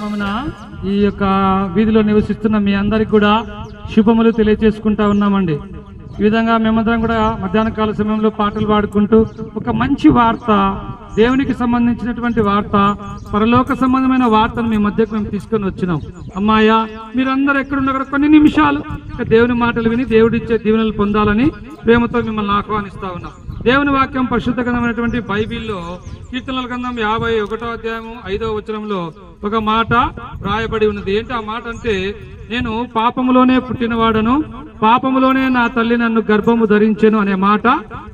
నామమున ఈ యొక్క వీధిలో నివసిస్తున్న మీ అందరికి కూడా శుభములు తెలియజేసుకుంటా ఉన్నామండి. ఈ విధంగా మేమందరం కూడా మధ్యాహ్న కాల సమయంలో పాటలు పాడుకుంటూ ఒక మంచి వార్త దేవునికి సంబంధించినటువంటి వార్త పరలోక సంబంధమైన వార్తను మీ మధ్యకు మేము తీసుకొని వచ్చినాం. అమ్మాయ మీరందరూ ఎక్కడున్నా కూడా కొన్ని నిమిషాలు. దేవుని మాటలు విని దేవుడిచ్చే దీవెనలు పొందాలని ప్రేమతో మిమ్మల్ని ఆహ్వానిస్తా ఉన్నాం. దేవుని వాక్యం పరిశుద్ధ గ్రంథమైనటువంటి బైబిల్లో కీర్తనల గ్రంథం యాభై ఒకటో అధ్యాయం ఐదో వచనంలో ఒక మాట రాయబడి ఉన్నది. ఏంటి ఆ మాట అంటే నేను పాపములోనే పుట్టినవాడను పాపములోనే నా తల్లి నన్ను గర్భము ధరించెను అనే మాట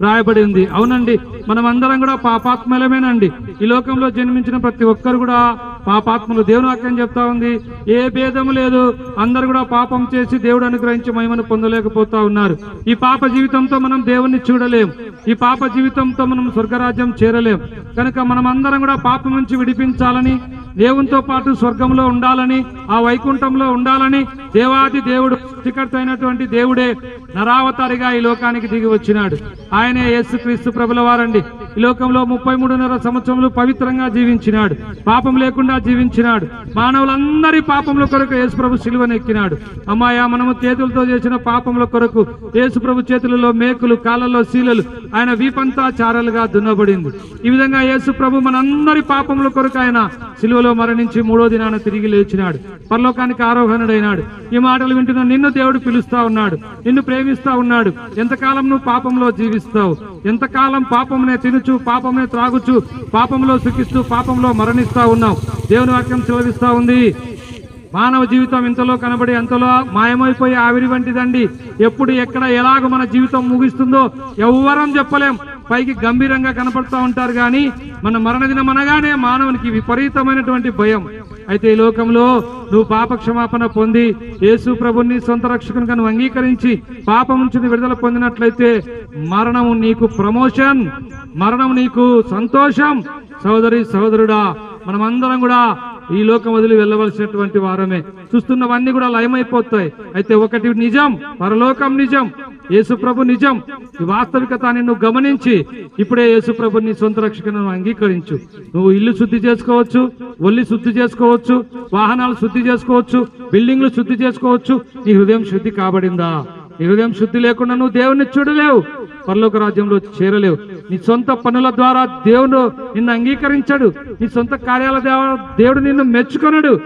రాయబడి ఉంది. అవునండి మనం అందరం కూడా పాపాత్మలమేనండి. ఈ లోకంలో జన్మించిన ప్రతి ఒక్కరు కూడా పాపాత్మలు. దేవుని వాక్యం చెప్తా ఉంది ఏ భేదము లేదు. అందరు కూడా పాపం చేసి దేవుడు అనుగ్రహించి మహిమను పొందలేకపోతా ఉన్నారు. ఈ పాప జీవితంతో మనం దేవుణ్ణి చూడలేం. ఈ పాప జీవితంతో మనం స్వర్గరాజ్యం చేరలేం. కనుక మనం అందరం కూడా పాపం నుంచి విడిపించాలని దేవునితో పాటు స్వర్గంలో ఉండాలని ఆ వైకుంఠంలో ఉండాలని దేవాది దేవుడు సృష్టికర్త అయినటువంటి దేవుడే నరావతారిగా ఈ లోకానికి దిగి వచ్చినాడు. ఆయనే యేసుక్రీస్తు ప్రభుల వారండి ఈ లోకంలో ముప్పై మూడున్నర సంవత్సరములు పవిత్రంగా జీవించినాడు. పాపం లేకుండా జీవించినాడు. మానవులందరి పాపముల కొరకు యేసుప్రభు శిలువనెక్కినాడు సిలువనెక్కినాడు. అమ్మాయ మనము చేతులతో చేసిన పాపముల కొరకు యేసుప్రభు చేతులలో మేకులు కాళ్ళలో శీలలు ఆయన వీపంతా చారలుగా దున్నబడింది. ఈ విధంగా యేసుప్రభు మనందరి పాపముల కొరకు ఆయన సిలువలో మరణించి మూడో దినాన తిరిగి లేచినాడు. పరలోకానికి ఆరోహణుడైనాడు. ఈ మాటలు వింటున్న నిన్ను దేవుడు పిలుస్తా ఉన్నాడు. నిన్ను ప్రేమిస్తా ఉన్నాడు. ఎంతకాలం నువ్వు పాపంలో జీవిస్తావు? ఎంతకాలం పాపమునే తినుచు పాపమే త్రాగుచు. పాపంలో సుఖిస్తూ పాపంలో మరణిస్తా ఉన్నావు. దేవుని వాక్యం సెలవిస్తా ఉంది. మానవ జీవితం ఇంతలో కనబడి అంతలో మాయమైపోయే ఆవిరి వంటిదండి. ఎప్పుడు ఎక్కడ ఎలాగ మన జీవితం ముగిస్తుందో ఎవ్వరం చెప్పలేం. పైకి గంభీరంగా కనపడుతూ ఉంటారు కానీ మన మరణదినం అనగానే మానవునికి విపరీతమైనటువంటి భయం. అయితే ఈ లోకంలో నువ్వు పాప క్షమాపణ పొంది యేసు ప్రభుని సొంత రక్షకునిగా నువ్వు అంగీకరించి పాపం నుంచి విడుదల పొందినట్లయితే మరణము నీకు ప్రమోషన్ మరణం నీకు సంతోషం. సోదరి సహోదరుడా మనమందరం కూడా ఈ లోకం వదిలి వెళ్ళవలసినటువంటి వారమే. చూస్తున్నవన్నీ కూడా లయమైపోతాయి. అయితే ఒకటి నిజం పరలోకం నిజం యేసు ప్రభు నిజం. ఈ వాస్తవికతని నువ్వు గమనించి ఇప్పుడే యేసు ప్రభు నీ సొంత రక్షకను అంగీకరించు. నువ్వు ఇల్లు శుద్ధి చేసుకోవచ్చు ఒల్లి శుద్ధి చేసుకోవచ్చు వాహనాలు శుద్ధి చేసుకోవచ్చు బిల్డింగ్లు శుద్ధి చేసుకోవచ్చు. నీ హృదయం శుద్ధి కాబడిందా? నీ హృదయం శుద్ధి లేకుండా నువ్వు దేవుణ్ణి చూడలేవు. పరలోక రాజ్యంలో చేరలేవు. నీ సొంత పనుల ద్వారా దేవుడు నిన్ను అంగీకరించాడు. నీ సొంత కార్యాల ద్వారా దేవుడు నిన్ను మెచ్చుకొనడు.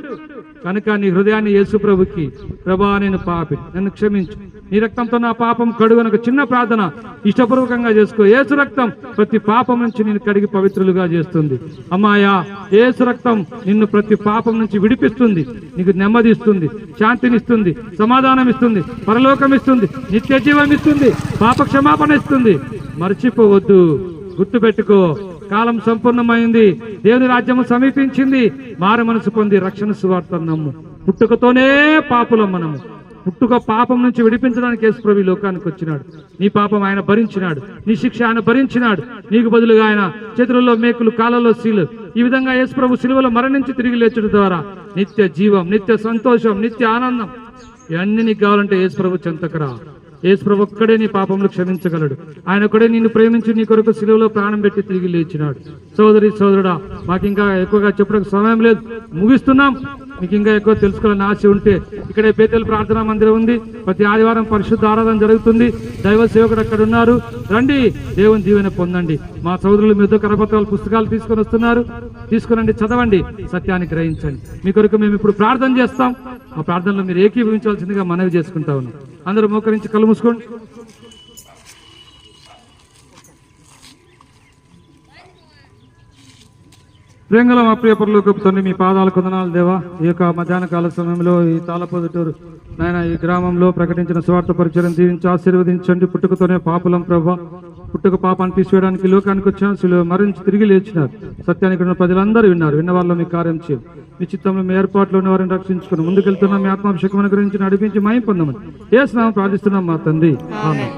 కనుక నీ హృదయాన్ని యేసు ప్రభుకి ప్రభా నేను పాపి నన్ను క్షమించు. నీ రక్తంతో నా పాపం కడుగు చిన్న ప్రార్థన ఇష్టపూర్వకంగా చేసుకో. ఏసు రక్తం ప్రతి పాపం నుంచి నిన్ను కడిగి పవిత్రులుగా చేస్తుంది. అమ్మాయా ఏసు రక్తం నిన్ను ప్రతి పాపం నుంచి విడిపిస్తుంది. నీకు నెమ్మది ఇస్తుంది శాంతినిస్తుంది సమాధానం ఇస్తుంది పరలోకం ఇస్తుంది నిత్య జీవం ఇస్తుంది పాప క్షమాపణ ఇస్తుంది మర్చిపోవద్దు. గుర్తుపెట్టుకో కాలం సంపూర్ణమైంది. దేవుని రాజ్యము సమీపించింది. మారు మనసు పొంది రక్షణ సువార్త నమ్ము. పుట్టుకతోనే పాపులం మనము. పుట్టుక పాపం నుంచి విడిపించడానికి యేసుప్రభు లోకానికి వచ్చినాడు. నీ పాపం ఆయన భరించినాడు. నీ శిక్ష ఆయన భరించినాడు. నీకు బదులుగా ఆయన చేతులలో మేకులు కాలలో శీలు ఈ విధంగా యేసుప్రభు సిలువలో మరణించి తిరిగి లేచడం ద్వారా నిత్య జీవం నిత్య సంతోషం నిత్య ఆనందం ఇవన్నీ నీకు కావాలంటే యేసుప్రభు చెంతకరా. యేసుప్రభు ఒక్కడే నీ పాపములు క్షమించగలడు. ఆయన ఒక్కడే నిన్ను ప్రేమించి నీ కొరకు సిలువలో ప్రాణం పెట్టి తిరిగి లేచినాడు. సోదరి సోదరుడా మాకు ఇంకా ఎక్కువగా చెప్పడానికి సమయం లేదు. ముగిస్తున్నాం. మీకు ఇంకా ఎక్కువ తెలుసుకోవాలని ఆశ ఉంటే ఇక్కడే బేతెల్ ప్రార్థనా మందిరం ఉంది. ప్రతి ఆదివారం పరిశుద్ధ ఆరాధన జరుగుతుంది. దైవ సేవకుడు అక్కడ ఉన్నారు. రండి దేవుని దీవెన పొందండి. మా సోదరులు మీ కరపత్రాలు పుస్తకాలు తీసుకొని వస్తున్నారు. తీసుకురండి చదవండి సత్యాన్ని గ్రహించండి. మీ కొరకు మేము ఇప్పుడు ప్రార్థన చేస్తాం. ఆ ప్రార్థనలో మీరు ఏకీభవించాల్సిందిగా మనవి చేసుకుంటా ఉన్నాం. అందరూ మోకరించి కళ్ళు మూసుకోండి. ప్రేంగల మా ప్రియ పరలోకపు తండ్రి మీ పాదాల కొందనాలు దేవా. ఈ యొక్క మధ్యాహ్న కాల సమయంలో ఈ తాళపొదుటూరు నాయన ఈ గ్రామంలో ప్రకటించిన స్వార్థ పరిచయం దీవించి ఆశీర్వదించండి. పుట్టుకతోనే పాపులం ప్రభా. పుట్టుక పాపాన్ని తీసివేయడానికి లోకానికి వచ్చిన శిలో మరించి తిరిగి లేచినారు. సత్యానికి ఉన్న ప్రజలందరూ విన్నారు. విన్న వాళ్ళు మీ కార్యం చేయం మీ చిత్తంలో మీ ఏర్పాట్లో ఉన్న వారిని రక్షించుకుని ముందుకెళ్తున్న. మీ ఆత్మాభిషేకం గురించి నడిపించి మయం పొందమని. ఏ స్నామం ప్రార్థిస్తున్నాం మా తండ్రి. ఆమె